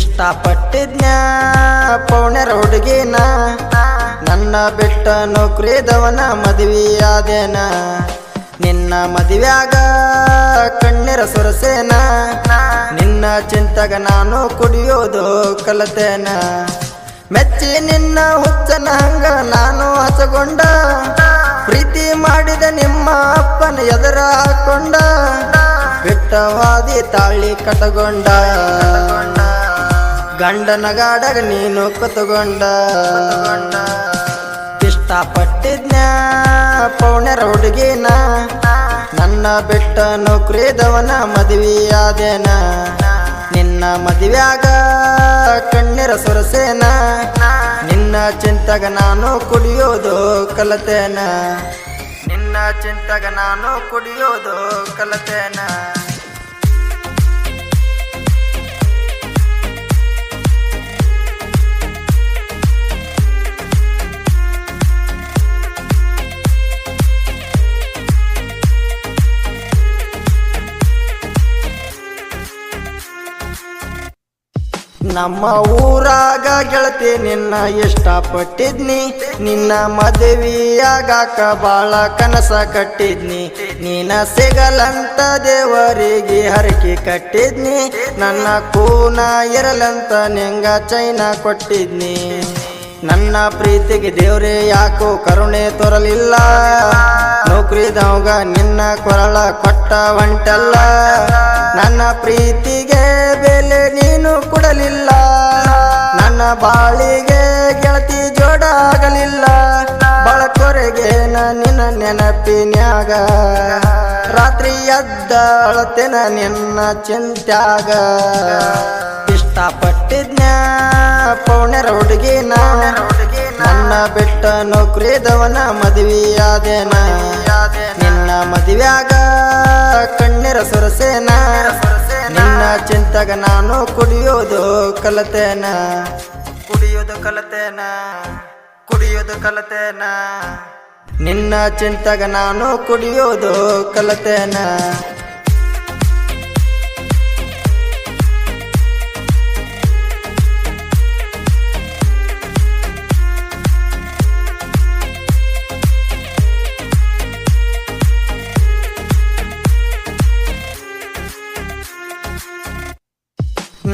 ಇಷ್ಟಪಟ್ಟಿದ್ನ್ಯಾ? ಪೌಣ್ಯರ ಹುಡುಗಿನ ನನ್ನ ಬಿಟ್ಟ ನೌಕರಿದವನ ಮದುವೆಯಾದೇನ? ನಿನ್ನ ಮದುವೆಯಾಗ ಕಣ್ಣೀರ ಸುರಸೇನ? ನಿನ್ನ ಚಿಂತಗ ನಾನು ಕುಡಿಯೋದು ಕಲತೇನ? ಮೆಚ್ಚಿ ನಿನ್ನ ಹುಚ್ಚನ ಹಂಗ ನಾನು ಹಸಗೊಂಡ? ಪ್ರೀತಿ ಮಾಡಿದ ನಿಮ್ಮ ಅಪ್ಪನ ಎದುರ ಹಾಕೊಂಡ? ಬಿಟ್ಟವಾದಿ ತಾಳಿ ಕಟಗೊಂಡ? ಗಂಡನ ಗಾಡಗ ನೀನು ಕತಗೊಂಡ ಇಷ್ಟಪಟ್ಟಿದ್ನ ಪೌಣ್ಯರ ಹುಡುಗಿನ. ನನ್ನ ಬಿಟ್ಟ ನೌಕರಿದವನ ಮದುವೆಯಾದೇನ. ನಿನ್ನ ಮದುವೆಯಾಗ ಕಣ್ಣೀರ ಸುರಸೇನ. ನಿನ್ನ ಚಿಂತಗ ನಾನು ಕುಡಿಯೋದು ಕಲತೇನ. ನಿನ್ನ ಚಿಂತಗ ನಾನು ಕುಡಿಯೋದು ಕಲತೇನ. ನಮ್ಮ ಊರಾಗ ಗೆಳತಿ ನಿನ್ನ ಇಷ್ಟಪಟ್ಟಿದ್ನಿ. ನಿನ್ನ ಮದುವೆಯಾಗಾಕ ಬಾಳ ಕನಸ ಕಟ್ಟಿದ್ನಿ. ನೀನ ಸಿಗಲಂತ ದೇವರಿಗೆ ಹರಕೆ ಕಟ್ಟಿದ್ನಿ. ನನ್ನ ಕೂನ ಇರಲಂತ ನಿಂಗ ಚೈನ ಕೊಟ್ಟಿದ್ನಿ. ನನ್ನ ಪ್ರೀತಿಗೆ ದೇವ್ರೆ ಯಾಕೋ ಕರುಣೆ ತೋರಲಿಲ್ಲ. ನೌಕರಿದವಾಗ ನಿನ್ನ ಕೊರಳ ಕೊಟ್ಟ ಹೊಂಟಲ್ಲ ನನ್ನ ಪ್ರೀತಿಗೆ ಬೆಲೆ ಕೊಡಲಿಲ್ಲ. ನನ್ನ ಬಾಳಿಗೆ ಗೆಳತಿ ಜೋಡಾಗಲಿಲ್ಲ. ಬಳಕೊರೆಗೆ ನಿನ್ನ ನೆನಪಿನ್ಯಾಗ. ರಾತ್ರಿ ಎದ್ದ ಅಳತೆನ ನಿನ್ನ ಚಿಂತ್ಯಾಗ. ಇಷ್ಟಪಟ್ಟಿದ್ನ ಪೌಣ್ಯರ ಹುಡುಗಿನ. ನನ್ನ ಬಿಟ್ಟ ನೌಕರಿದವನ ಮದುವೆಯಾದೇನ. ನಿನ್ನ ಮದುವೆಯಾಗ ಕಣ್ಣೀರ ಸುರಸೇನ. ನಿನ್ನ ಚಿಂತಗ ನಾನು ಕುಡಿಯೋದು ಕಲತೇನ? ಕುಡಿಯೋದು ಕಲತೇನ? ಕುಡಿಯೋದು ಕಲತೇನ? ನಿನ್ನ ಚಿಂತಗ ನಾನು ಕುಡಿಯೋದು ಕಲತೇನ?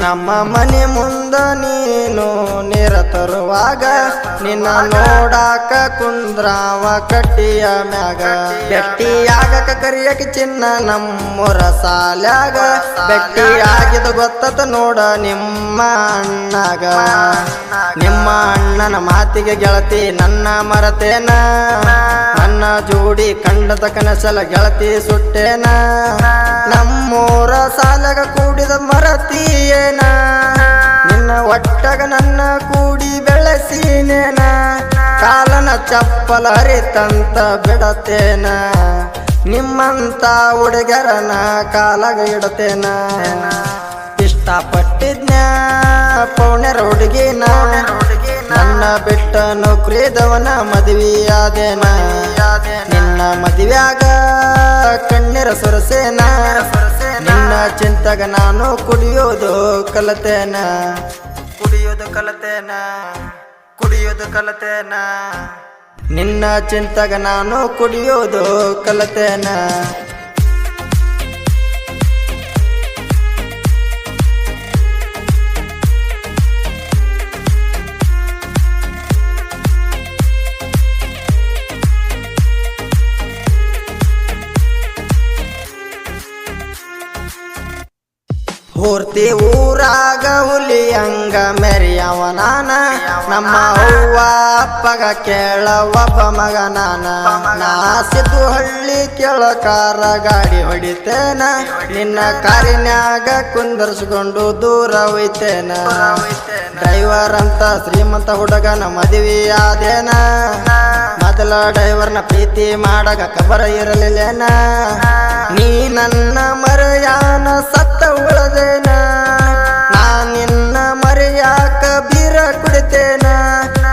ನಮ್ಮ ಮನೆ ಮುಂದ ನೀನು ನೀರ ತರುವಾಗ, ನಿನ್ನ ನೋಡಾಕ ಕುಂದ್ರಾವ ಕಟ್ಟಿಯ ಮ್ಯಾಗ. ಬೆಟ್ಟಿಯಾಗಕ ಕರಿಯಕ ಚಿನ್ನ ನಮ್ಮೂರ ಸಾಲ್ಯಾಗ. ಬೆಟ್ಟಿ ಆಗಿದ ಗೊತ್ತತ ನೋಡ ನಿಮ್ಮ ಅಣ್ಣಗ. ನಿಮ್ಮ ಅಣ್ಣನ ಮಾತಿಗೆ ಗೆಳತಿ ನನ್ನ ಮರತೇನ. ನನ್ನ ಜೋಡಿ ಕಂಡದ ಕನಸಲ ಗೆಳತಿ ಸುಟ್ಟೇನ. ನಮ್ಮೂರ ಸಾಲಗ ಕೂಡಿದ ಮರತೀಯೇನ. ನಿನ್ನ ಒಟ್ಟಗ ನನ್ನ ಕೂಡಿ ಬೆಳೆಸೀನೇನ ಕಾಲನ ಚಪ್ಪಲ ಹರಿತಂತ ಬಿಡತೇನ? ನಿಮ್ಮಂತ ಹುಡುಗರನ ಕಾಲಗ ಇಡತೇನ? ಇಷ್ಟಪಟ್ಟಿದ್ನ ಪೌಣ್ಯರ ಹುಡುಗಿನ? ನನ್ನ ಬಿಟ್ಟ ನೌಕರಿದವನ ಮದುವೆಯಾದೇನ? ನಿನ್ನ ಮದುವೆಯಾಗ ಕಣ್ಣೀರ ಸುರಸೇನ? ನಿನ್ನ ಚಿಂತಗ ನಾನು ಕುಡಿಯೋದು ಕಲತೇನ? ಕುಡಿಯೋದು ಕಲತೇನ? ಕುಡಿಯೋದು ಕಲತೇನ? ನಿನ್ನ ಚಿಂತಗ ನಾನು ಕುಡಿಯೋದು ಕಲತೇನ? ಪೂರ್ತಿ ಊರಾಗ ಹುಲಿ ಅಂಗ ಮೆರಿಯವ ನಾನ. ನಮ್ಮ ಅವ್ವ ಅಪ್ಪಗ ಕೇಳ ಒಬ್ಬ ಮಗ ನಾನ. ನಾಸಿದ್ದು ಹಳ್ಳಿ ಕೇಳಕಾರ ಗಾಡಿ ಹೊಡಿತೇನ. ನಿನ್ನ ಕಾರಿನ್ಯಾಗ ಕುಂದರ್ಸ್ಕೊಂಡು ದೂರ ಒಯ್ತೇನ ಡ್ರೈವರ್ ಅಂತ ಶ್ರೀಮಂತ ಹುಡುಗನ ಆದೇನ. ಮೊದಲ ಡ್ರೈವರ್ನ ಪ್ರೀತಿ ಮಾಡಗ ಕಬರ ಇರಲಿಲ್ಲೇನ. ನೀ ನನ್ನ ಮರೆಯಾನ ಸತ್ತ ಉಳದೇನ? ನಾ ನಿನ್ನ ಮರೆಯಾಕ ಬೀರ ಕುಡಿತೇನ?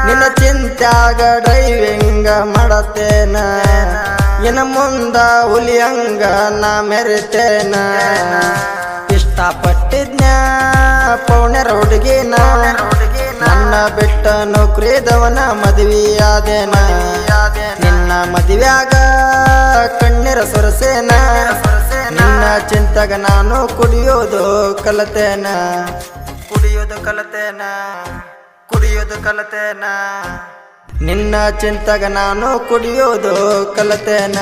ನಿನ್ನ ಚಿಂತ್ಯಾಗ ಡ್ರೈವಿಂಗ ಮಾಡತೇನ? ಇನ್ನ ಮುಂದ ಹುಲಿಯಂಗ ನಾ ಮೆರಿತೇನ? ಇಷ್ಟಪಟ್ಟಿದ್ಯಾ ಪೌಣ್ಯರ ಹುಡುಗಿನ? ನನ್ನ ಬಿಟ್ಟ ನೌಕರಿದವನ ಮದುವೆಯಾದೇನ? ನಿನ್ನ ಮದುವೆಯಾಗ ಕಣ್ಣೀರ ಸೊರಸೇನ? ನಿನ್ನ ಚಿಂತಗ ನಾನು ಕುಡಿಯೋದು ಕಲತೇನ? ಕುಡಿಯೋದು ಕಲತೇನ? ಕುಡಿಯೋದು ಕಲತೇನ? ನಿನ್ನ ಚಿಂತಗ ನಾನು ಕುಡಿಯೋದು ಕಲತೇನ?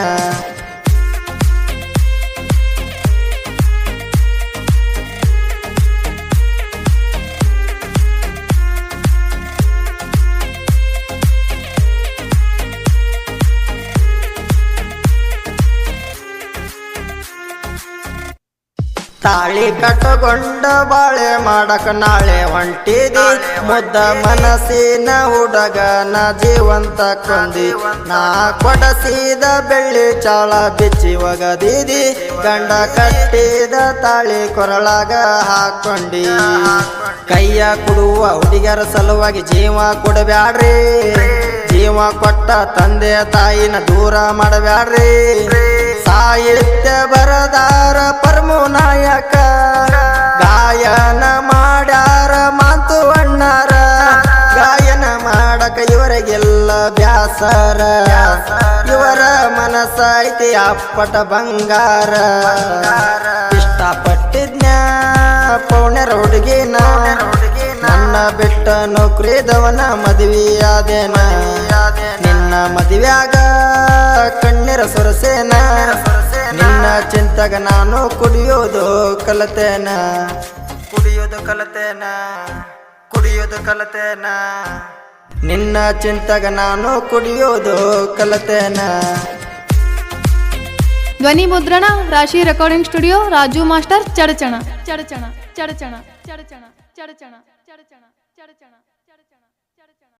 ತಾಳಿ ಕಟ್ಟಗೊಂಡ ಬಾಳೆ ಮಾಡಕ ನಾಳೆ ಹೊಂಟಿದಿ. ಮುದ್ದ ಮನಸ್ಸಿನ ಹುಡುಗನ ಜೀವಂತ ಕೊಂದಿ. ನಾ ಕೊಡಸಿದ ಬೆಳ್ಳಿ ಚಾಳ ಬಿಚ್ಚಿ ಒಗದಿದಿ. ಗಂಡ ಕಟ್ಟಿದ ತಾಳಿ ಕೊರಳಾಗ ಹಾಕೊಂಡಿ. ಕೈಯ ಕೊಡುವ ಹುಡುಗರ ಸಲುವಾಗಿ ಜೀವ ಕೊಡಬ್ಯಾಡ್ರಿ. ಜೀವ ಕೊಟ್ಟ ತಂದೆ ತಾಯಿನ ದೂರ ಮಾಡಬ್ಯಾಡ್ರಿ. ಸಾಹಿತ್ಯ ಬ್ಯಾಸರ ಇವರ ಅಪ್ಪಟ ಬಂಗಾರ. ಇಷ್ಟಪಟ್ಟಿದ್ನ ಪೌಣ್ಯರ ಹುಡುಗಿನ. ನನ್ನ ಬಿಟ್ಟ ನೌಕರಿದವನ ಮದುವೆಯಾದೇನ. ನಿನ್ನ ಮದುವೆಯಾಗ ಕಣ್ಣೀರ ಸೊರಸೇನ. ನಿನ್ನ ಚಿಂತಗ ನಾನು ಕುಡಿಯೋದು ಕಲತೇನ. ಕುಡಿಯೋದು ಕಲತೇನ. ಕುಡಿಯೋದು ಕಲತೇನ. ನಿನ್ನ ಚಿಂತಗ ನಾನು ಕುಡಿಯೋದು ಕಲತೇನ? ಧ್ವನಿ ಮುದ್ರಣ, Rashi recording studio Raju master Chadchan Chadchan Chadchan Chadchan Chadchan Chadchan Chadchan.